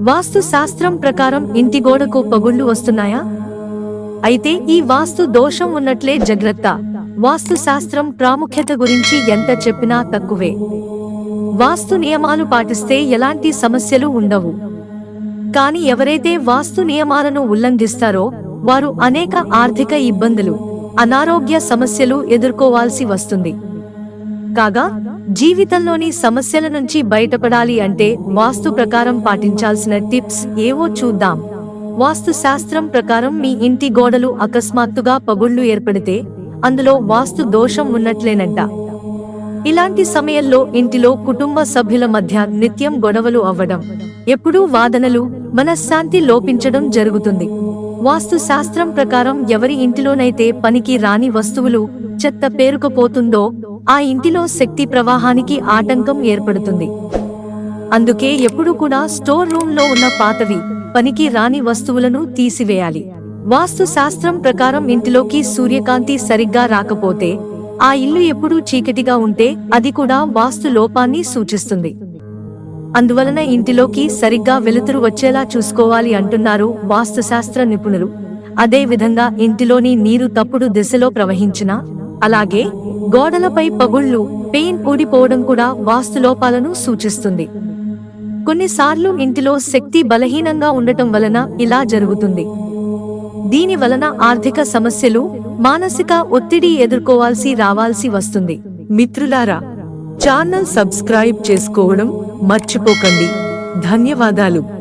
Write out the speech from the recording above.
వాస్తు శాస్త్రం ప్రకారం ఇంటి గోడకు పగుళ్ళు వస్తున్నాయా? అయితే ఈ వాస్తు దోషం ఉన్నట్లే జాగ్రత్త. వాస్తు శాస్త్రం ప్రాముఖ్యత గురించి ఎంత చెప్పినా తక్కువే. వాస్తు నియమాలు పాటిస్తే ఎలాంటి సమస్యలు ఉండవు. కానీ ఎవరైతే వాస్తు నియమాలను ఉల్లంఘిస్తారో వారు అనేక ఆర్థిక ఇబ్బందులు అనారోగ్య సమస్యలు ఎదుర్కోవాల్సి వస్తుంది. కాగా జీవితంలోని సమస్యల నుంచి బయటపడాలి అంటే వాస్తు ప్రకారం పాటించాల్సిన టిప్స్ ఏవో చూద్దాం. వాస్తు శాస్త్రం ప్రకారం మీ ఇంటి గోడలు అకస్మాత్తుగా పగుళ్ళు ఏర్పడితే అందులో వాస్తు దోషం ఉన్నట్లేనంట. ఇలాంటి సమయంలో ఇంటిలో కుటుంబ సభ్యుల మధ్య నిత్యం గొడవలు అవ్వడం ఎప్పుడూ వాదనలు మనశ్శాంతి లోపించడం జరుగుతుంది. వాస్తు శాస్త్రం ప్రకారం ఎవరి ఇంటిలోనైతే పనికి రాని వస్తువులు చెత్త పేరుకుపోతుందో ఆ ఇంటిలో శక్తి ప్రవాహానికి ఆటంకం ఏర్పడుతుంది. అందుకే ఎప్పుడు కూడా స్టోర్ రూమ్లో ఉన్న పాతవి పనికి రాని వస్తువులను తీసివేయాలి. వాస్తు శాస్త్రం ప్రకారం ఇంటిలోకి సూర్యకాంతి సరిగ్గా రాకపోతే ఆ ఇల్లు ఎప్పుడూ చీకటిగా ఉంటే అది కూడా వాస్తు లోపాన్ని సూచిస్తుంది. అందువలన ఇంటిలోకి సరిగ్గా వెలుతురు వచ్చేలా చూసుకోవాలి అంటున్నారు వాస్తుశాస్త్ర నిపుణులు. అదేవిధంగా ఇంటిలోని నీరు తప్పుడు దిశలో ప్రవహించినా అలాగే గోడలపై పగుళ్ళు పెయింట్ ఊడిపోవడం కూడా వాస్తు లోపాలను సూచిస్తుంది. కొన్నిసార్లు ఇంటిలో శక్తి బలహీనంగా ఉండటం వలన ఇలా జరుగుతుంది. దీని వలన ఆర్థిక సమస్యలు మానసిక ఒత్తిడి ఎదుర్కోవాల్సి రావాల్సి వస్తుంది. మిత్రులారా ఛానల్ సబ్స్క్రైబ్ చేసుకోవడం మర్చిపోకండి. ధన్యవాదాలు.